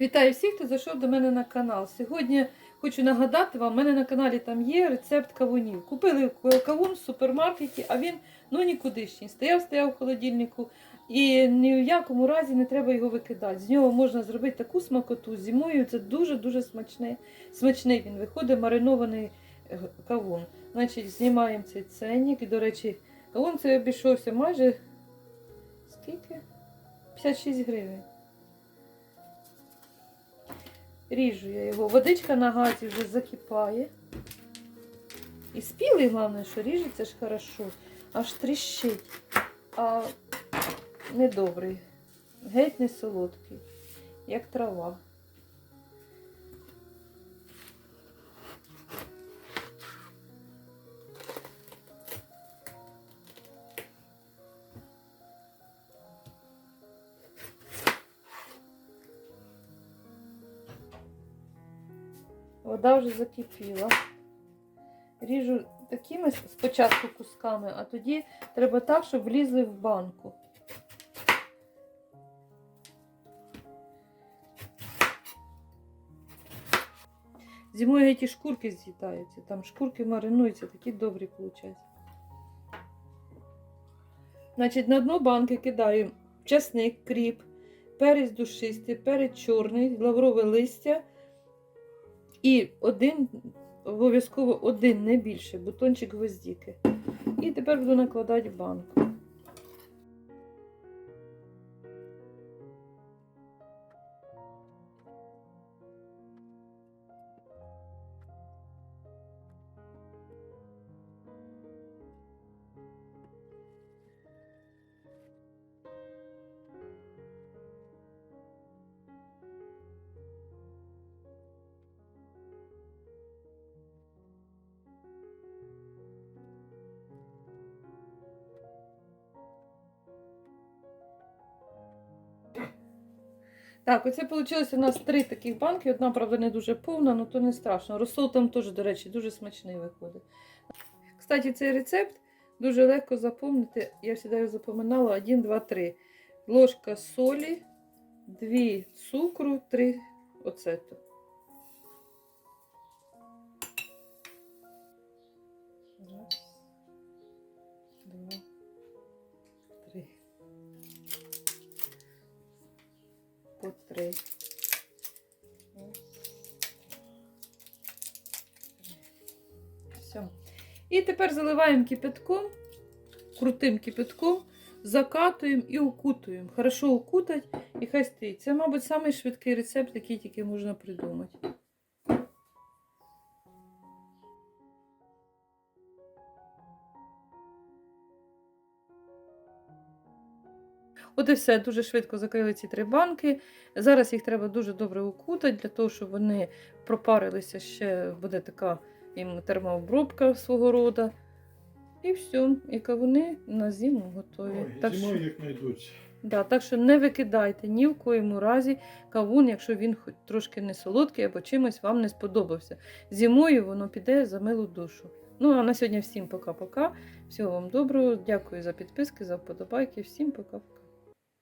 Вітаю всіх, хто зайшов до мене на канал. Сьогодні хочу нагадати вам, у мене на каналі там є рецепт кавунів. Купили кавун в супермаркеті, а він ну нікудишній. Стояв, стояв в холодильнику. І ні в якому разі не треба його викидати. З нього можна зробити таку смакоту. Зимою це дуже-дуже смачне. Смачний він виходить, маринований е, кавун. Значить, знімаємо цей ценник. І, до речі, кавун це обійшовся майже скільки? 56 гривень. Ріжу я його. Водичка на газі вже закипає. І спілий, головне, що ріжеться ж хорошо. Аж тріщить. А недобрий. Геть не солодкий, як трава. Вода вже закипіла. Ріжу такими спочатку кусками, а тоді треба так, щоб влізли в банку. Зимою ті шкурки з'їдаються, там шкурки маринуються, такі добрі виходять. Значить, на дно банки кидаю часник, кріп, перець душистий, перець чорний, лаврове листя. І один, обов'язково один, не більше, бутончик гвоздіки. І тепер буду накладати банку. Так, оце вийшло у нас три таких банки. Одна, правда, не дуже повна, але то не страшно. Розсол там теж, до речі, дуже смачний виходить. Кстати, цей рецепт дуже легко запомнити. Я завжди запоминала 1, 2, 3. Ложка солі, 2 цукру, 3 оцету. Раз, два, три. По три. Все. І тепер заливаємо кипятком, крутим кипятком, закатуємо і укутуємо. Хорошо укутать і хай стоїть. Це, мабуть, найшвидкий рецепт, який тільки можна придумати. От і все, дуже швидко закрили ці три банки. Зараз їх треба дуже добре укутати, для того, щоб вони пропарилися ще, буде така їм термообробка свого роду. І все, і кавуни на зиму готові. Ой, так, зимою що, як знайдуться. да, так що не викидайте ні в коєму разі кавун, якщо він хоч трошки не солодкий або чимось вам не сподобався. Зимою воно піде за милу душу. Ну а на сьогодні всім пока-пока. Всього вам доброго. Дякую за підписки, за вподобайки. Всім пока-пока.